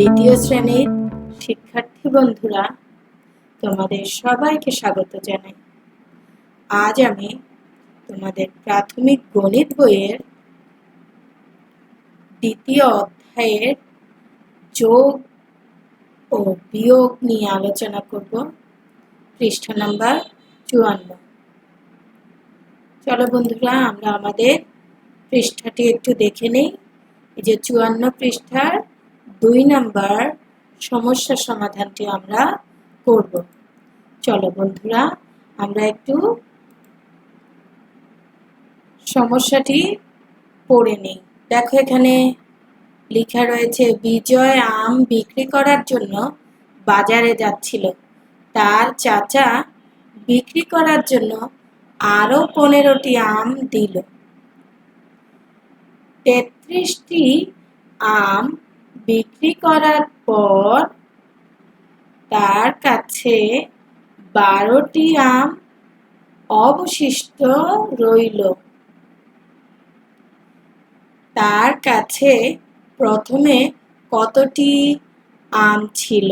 দ্বিতীয় শ্রেণির শিক্ষার্থী বন্ধুরা, তোমাদের সবাইকে স্বাগত জানাই। আজ আমি তোমাদের প্রাথমিক গণিত বইয়ের দ্বিতীয় অধ্যায়ের যোগ ও বিয়োগ নিয়ে আলোচনা করব। পৃষ্ঠা নাম্বার চুয়ান্ন। চলো বন্ধুরা, আমরা আমাদের পৃষ্ঠাটি একটু দেখে নিই। যে চুয়ান্ন পৃষ্ঠার দুই নাম্বার সমস্যা সমাধানটি আমরা করব। চলো বন্ধুরা, আমরা একটু সমস্যাটি পড়ে নিই। দেখো এখানে লেখা রয়েছে, বিজয় আম বিক্রি করার জন্য বাজারে যাচ্ছিল। তার চাচা বিক্রি করার জন্য আরও পনেরোটি আম দিল। তেত্রিশটি আম বিক্রি করার পর তার কাছে বারোটি আম অবশিষ্ট রইল। তার কাছে প্রথমে কতটি আম ছিল?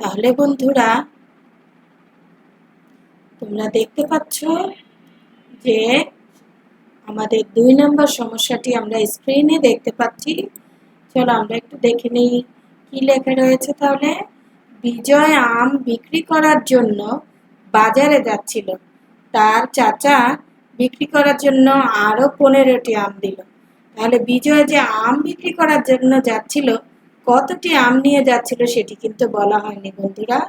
তাহলে বন্ধুরা, তোমরা দেখতে পাচ্ছ যে আমাদের দুই নম্বর সমস্যাটি আমরা স্ক্রিনে দেখতে পাচ্ছি। চলো আমরা একটু দেখে নিই কি লেখা রয়েছে তাহলে? বিজয় আম বিক্রি করার জন্য বাজারে যাচ্ছিল। তার চাচা বিক্রি করার জন্য আরও পনেরোটি আম দিল। তাহলে বিজয় যে আম বিক্রি করার জন্য যাচ্ছিল, কতটি আম নিয়ে যাচ্ছিল সেটি কিন্তু বলা হয়নি বন্ধুরা।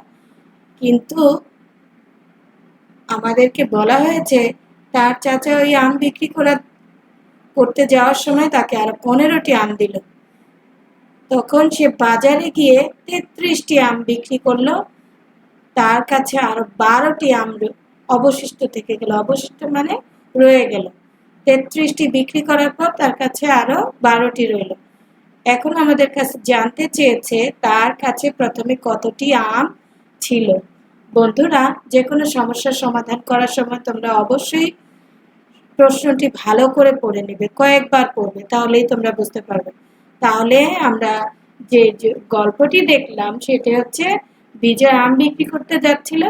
কিন্তু আমাদেরকে বলা হয়েছে, তার চাচা ওই আম বিক্রি করার, করতে যাওয়ার সময় তাকে আরও পনেরোটি আম দিল। তখন সে বাজারে গিয়ে তেত্রিশটি আম বিক্রি করল। তার কাছে আরও বারোটি আম অবশিষ্ট থেকে গেল। অবশিষ্ট মানে রয়ে গেল। তেত্রিশটি বিক্রি করার পর তার কাছে আরও বারোটি রইল। এখন আমাদের কাছে জানতে চেয়েছে তার কাছে প্রথমে কতটি আম ছিল। বন্ধুরা যে কোনো সমস্যার সমাধান করার সময় তোমরা অবশ্যই প্রশ্নটি ভালো করে পড়ে নেবে, কয়েকবার পড়বে, তাহলেই তোমরা বুঝতে পারবে। তাহলে আমরা যে গল্পটি দেখলাম সেটি হচ্ছে, বিজয় আম বিক্রি করতে যাচ্ছিল।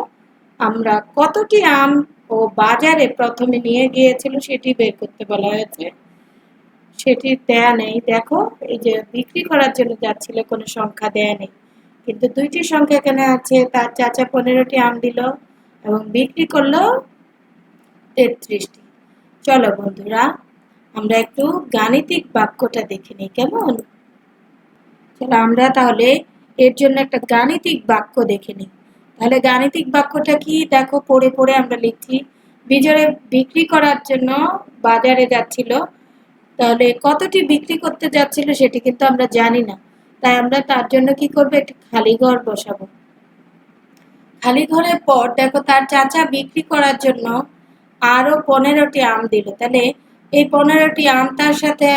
আমরা কতটি আম ও বাজারে প্রথমে নিয়ে গিয়েছিল সেটি বের করতে বলা হয়েছে। সেটি দেয়া নেই। দেখো, এই যে বিক্রি করার জন্য যাচ্ছিল, কোনো সংখ্যা দেয়া নেই। কিন্তু দুইটি সংখ্যা এখানে আছে, তার চাচা পনেরোটি আম দিল এবং বিক্রি করল তেত্রিশটি। চলো বন্ধুরা আমরা একটু গাণিতিক বাক্যটা দেখে নিই, কেমন? চলো আমরা তাহলে এর জন্য একটা গাণিতিক বাক্য দেখে নিই। তাহলে গাণিতিক বাক্যটা কি? দেখো, পড়ে পড়ে আমরা লিখছি বিজয় বিক্রি করার জন্য বাজারে যাচ্ছিল। তাহলে কতটি বিক্রি করতে যাচ্ছিল সেটি কিন্তু আমরা জানি না। তাই আমরা তার জন্য কি করব? একটি খালি ঘর বসাবো। খালি ঘরের পর দেখো, তার চাচা বিক্রি করার জন্য আরও পনেরোটি আম দিল। তাহলে এই পনেরোটি আম তার সাথে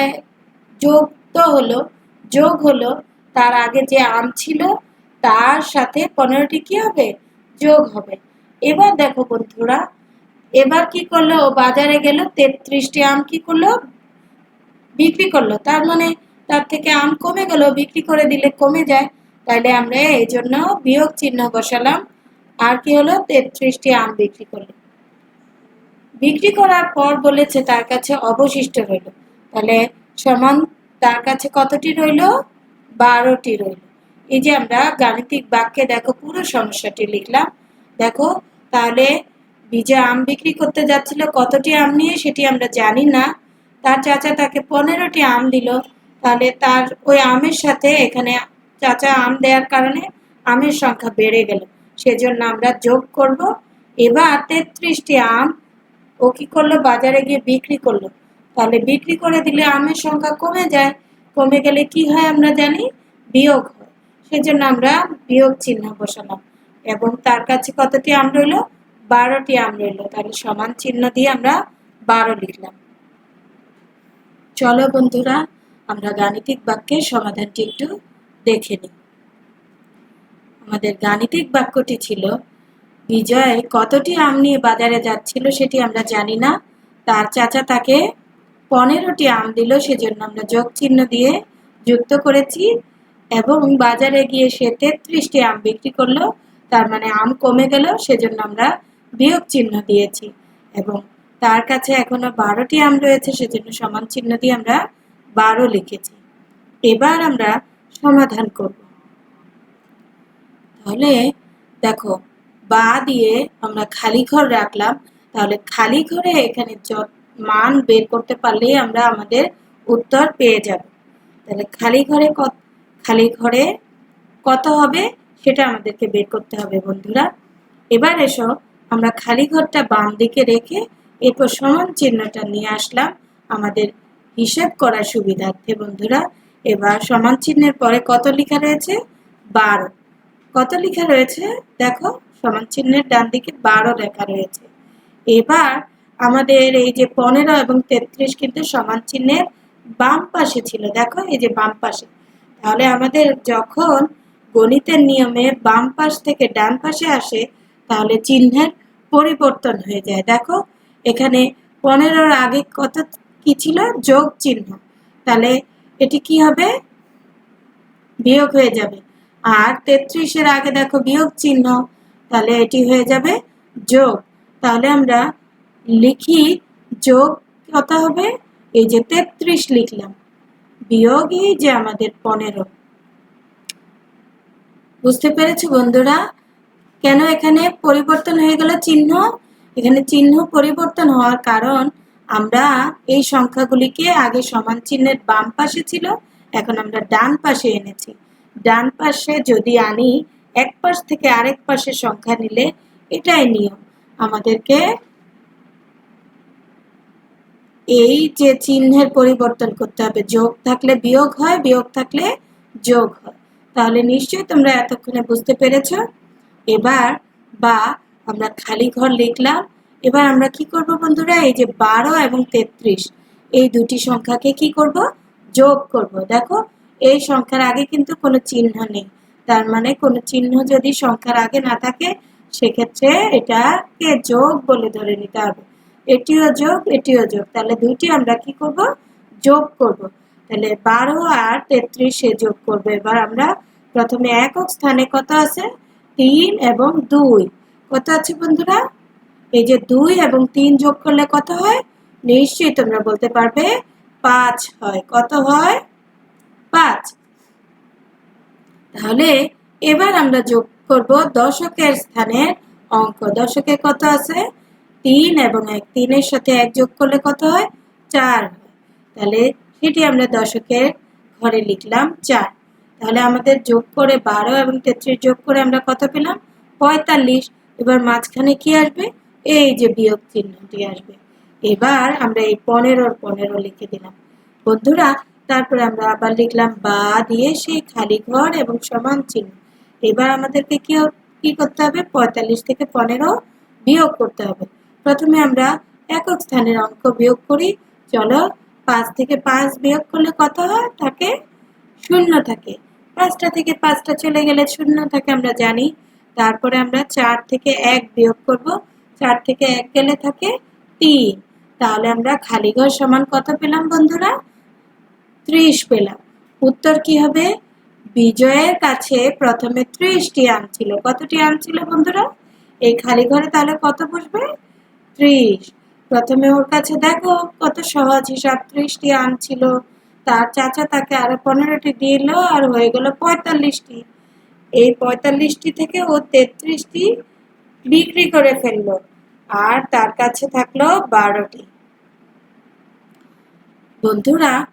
যুক্ত হলো, যোগ হলো, তার আগে যে আম ছিল, তার সাথে পনেরোটি কি হবে? যোগ হবে। এবার দেখো বন্ধুরা, এবার কি করল? ও বাজারে গেল, তেত্রিশটি আম কি করল? বিক্রি করল। তার মানে তার থেকে আম কমে গেল, বিক্রি করে দিলে কমে যায়। তাহলে আমরা এই জন্য বিয়োগ চিহ্ন বসালাম। আর কি হলো? তেত্রিশটি আম বিক্রি করল। বিক্রি করার পর বলেছে তার কাছে অবশিষ্ট রইল। তাহলে সমান তার কাছে কতটি রইল? বারোটি রইল। এই যে আমরা গাণিতিক বাক্যে দেখো পুরো সমস্যাটি লিখলাম। দেখো, তাহলে বিজয় আম বিক্রি করতে যাচ্ছিল, কতটি আম নিয়ে সেটি আমরা জানি না। তার চাচা তাকে পনেরোটি আম দিল। তাহলে তার ওই আমের সাথে এখানে চাচা আম দেওয়ার কারণে আমের সংখ্যা বেড়ে গেল। সেজন্য আমরা যোগ করব। এবার তেত্রিশটি আম ও কি করল? বাজারে গিয়ে বিক্রি করল। তাহলে বিক্রি করে দিলে আমের সংখ্যা কমে যায়। কমে গেলে কি হয় আমরা জানি? বিয়োগ হয়। সেজন্য আমরা বিয়োগ চিহ্ন বসালাম। এবং তার কাছে কতটি আম রইল? বারোটি আম রইল। তাহলে সমান চিহ্ন দিয়ে আমরা বারো লিখলাম। চলো বন্ধুরা, আমরা গাণিতিক বাক্যের সমাধানটি একটু দেখে নিই। আমাদের গাণিতিক বাক্যটি ছিল বিজয়, কতটি আম নিয়ে বাজারে যাচ্ছিল সেটি আমরা জানি না। তার চাচা তাকে পনেরোটি আম দিল, সেজন্য আমরা যোগ চিহ্ন দিয়ে যুক্ত করেছি এবং বাজারে গিয়ে সে তেত্রিশটি আম বিক্রি করল। তার মানে আম কমে গেল, সেজন্য আমরা বিয়োগ চিহ্ন দিয়েছি এবং তার কাছে এখনও বারোটি আম রয়েছে, সেজন্য সমান চিহ্ন দিয়ে আমরা বারো লিখেছি। এবার আমরা সমাধান করব। তাহলে দেখো বা দিয়ে আমরা খালি ঘর রাখলাম, তাহলে খালি ঘরে এখানে মান বের করতে পারলেই আমরা আমাদের উত্তর পেয়ে যাব। তাহলে খালি ঘরে কত, খালি ঘরে কত হবে সেটা আমাদেরকে বের করতে হবে বন্ধুরা। এবার এসো, আমরা খালি ঘরটা বাম দিকে রেখে এরপর সমান চিহ্নটা নিয়ে আসলাম আমাদের হিসেব করার সুবিধার্থে বন্ধুরা। এবার সমান চিহ্নের পরে কত লেখা রয়েছে? বারো। কত লেখা রয়েছে? দেখো সমান চিহ্নের ডান দিকে বারো লেখা রয়েছে। এবার আমাদের এই যে পনেরো এবং তেত্রিশ কিন্তু সমান চিহ্নের বাম পাশে ছিল। দেখো এই যে বাম পাশে। তাহলে আমাদের যখন গণিতের নিয়মে বাম পাশ থেকে ডান পাশে আসে, তাহলে চিহ্নের পরিবর্তন হয়ে যায়। দেখো, এখানে পনেরোর আগে কত কি ছিল? যোগ চিহ্ন। তাহলে এটি কি হবে? বিয়োগ হয়ে যাবে। আর তেত্রিশের আগে দেখো বিয়োগ চিহ্ন। তাহলে এটি হয়ে যাবে যোগ। তাহলে আমরা লিখি যোগ কত হবে? এই যে তেত্রিশ লিখলাম। বিয়োগ এই যে আমাদের পনেরো। বুঝতে পেরেছ বন্ধুরা? কেন এখানে পরিবর্তন হয়ে গেল চিহ্ন? এখানে চিহ্ন পরিবর্তন হওয়ার কারণ আমরা এই সংখ্যাগুলিকে আগে সমান চিহ্নের বাম পাশে ছিল, এখন আমরা ডান পাশে এনেছি। ডান পাশে যদি আনি এক পাশ থেকে আরেক পাশে সংখ্যা নিলে এটাই নিয়ম। আমাদেরকে এই যে চিহ্নের পরিবর্তন করতে হবে, যোগ থাকলে বিয়োগ হয়, বিয়োগ থাকলে যোগ হয়। তাহলে নিশ্চয়ই তোমরা এতক্ষণে বুঝতে পেরেছ। এবার বা আমরা খালি ঘর লিখলাম। এবার আমরা কি করব বন্ধুরা? এই যে বারো এবং তেত্রিশ, এই দুটি সংখ্যাকে কি করব? যোগ করব। দেখো, এই সংখ্যার আগে কিন্তু কোনো চিহ্ন নেই। তার মানে কোনো চিহ্ন যদি সংখ্যার আগে না থাকে, সেক্ষেত্রে এটাকে যোগ বলে ধরে নিতে হবে। এটিও যোগ এটিও যোগ। তাহলে দুইটি আমরা কি করব? যোগ করব। তাহলে বারো আর তেত্রিশে যোগ করব। এবার আমরা প্রথমে একক স্থানে কত আছে? তিন এবং দুই। কত আছে বন্ধুরা? এই যে দুই এবং তিন যোগ করলে কত হয়? নিশ্চয়ই তোমরা বলতে পারবে, পাঁচ হয়। কত হয়? পাঁচ। তাহলে এবার আমরা যোগ করব দশকের স্থানে অঙ্ক। দশকে কত আছে? তিন এবং এক। তিনের সাথে এক যোগ করলে কত হয়? চার তাহলে সেটি আমরা দশকের ঘরে লিখলাম চার। তাহলে আমাদের যোগ করে বারো এবং তেত্রিশ যোগ করে আমরা কত পেলাম? পঁয়তাল্লিশ। এবার মাঝখানে কি আসবে? এই যে বিয়োগ চিহ্নটি আসবে। এবার আমরা এই পনেরোর পনেরো লিখে দিলাম। বন্ধুরা তারপরে আমরা আবার লিখলাম বা দিয়ে সেই খালি ঘর এবং সমান চিহ্ন। এবার আমাদেরকে কি কি করতে হবে? পঁয়তাল্লিশ থেকে পনেরো বিয়োগ করতে হবে। প্রথমে আমরা একক স্থানের অঙ্ক বিয়োগ করি। চলো পাঁচ থেকে পাঁচ বিয়োগ করলে কত হয়? থাকে শূন্য থাকে। পাঁচটা থেকে পাঁচটা চলে গেলে শূন্য থাকে আমরা জানি। তারপরে আমরা চার থেকে এক বিয়োগ করব। চার থেকে এক গেলে থাকে তিন। তাহলে আমরা খালি ঘর সমান কত পেলাম বন্ধুরা? ত্রিশ পেলাম। উত্তর কি হবে? বিজয়ের কাছে প্রথমে ত্রিশটি আম ছিল। কতটি আম ছিল বন্ধুরা? এই খালি ঘরে তাহলে কত বসবে? ত্রিশ। প্রথমে ওর কাছে দেখো কত সহজ হিসাব। ত্রিশটি আম ছিল। তার চাচা তাকে আরও পনেরোটি দিল আর হয়ে গেল পঁয়তাল্লিশটি। এই পঁয়তাল্লিশটি থেকে ও তেত্রিশটি বিক্রি করে ফেলল আর তার কাছে থাকল বারোটি। বন্ধুরা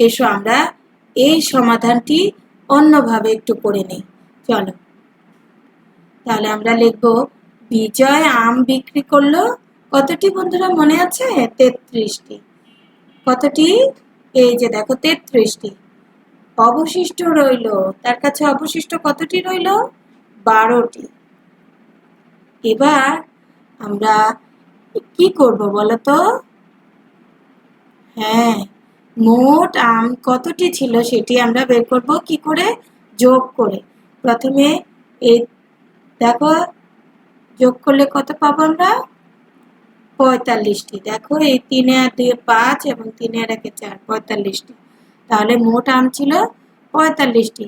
এসো আমরা এই সমাধানটি অন্যভাবে একটু করে নিই। চলো। তাহলে আমরা লিখব, বিজয় আম বিক্রি করল, কতটি বন্ধুরা মনে আছে? তেত্রিশটি। কতটি? এই যে দেখো, তেত্রিশটি। অবশিষ্ট রইল, তার কাছে অবশিষ্ট কতটি রইল? বারোটি। এবার আমরা কি করব বলো তো? হ্যাঁ মোট আম কতটি ছিল সেটি আমরা বের করব কি করে? যোগ করে। প্রথমে এই দেখো, যোগ করলে কত পাবো আমরা? পঁয়তাল্লিশটি। দেখো, এই তিনে আর দুই পাঁচ এবং তিনে আর একে চার, পঁয়তাল্লিশটি। তাহলে মোট আম ছিল পঁয়তাল্লিশটি।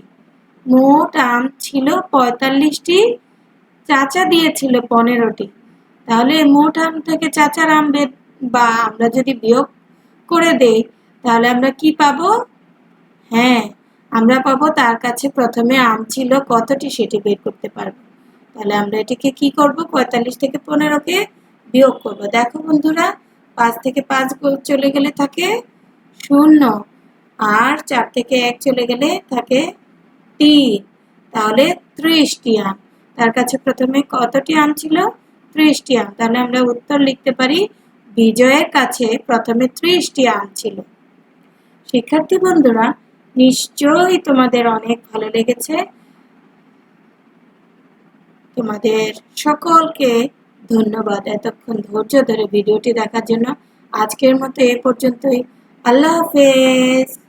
মোট আম ছিল পঁয়তাল্লিশটি, চাচা দিয়েছিল পনেরোটি। তাহলে মোট আম থেকে চাচার আম বা আমরা যদি বিয়োগ করে দেই তাহলে আমরা কি পাবো? হ্যাঁ আমরা পাবো তার কাছে প্রথমে আম ছিল কতটি সেটি বের করতে পারব। তাহলে আমরা এটিকে কি করব? পঁয়তাল্লিশ থেকে পনেরোকে বিয়োগ করব। দেখো বন্ধুরা, পাঁচ থেকে পাঁচ চলে গেলে থাকে শূন্য আর চার থেকে এক চলে গেলে থাকে তিন। তাহলে ত্রিশটি আম। তার কাছে প্রথমে কতটি আম ছিল? ত্রিশটি আম। তাহলে আমরা উত্তর লিখতে পারি, বিজয়ের কাছে প্রথমে ত্রিশটি আম ছিল। শিক্ষার্থী বন্ধুরা, নিশ্চয়ই তোমাদের অনেক ভালো লেগেছে। তোমাদের সকলকে ধন্যবাদ এতক্ষণ ধৈর্য ধরে ভিডিওটি দেখার জন্য। আজকের মতো এ পর্যন্তই। আল্লাহ হাফেজ।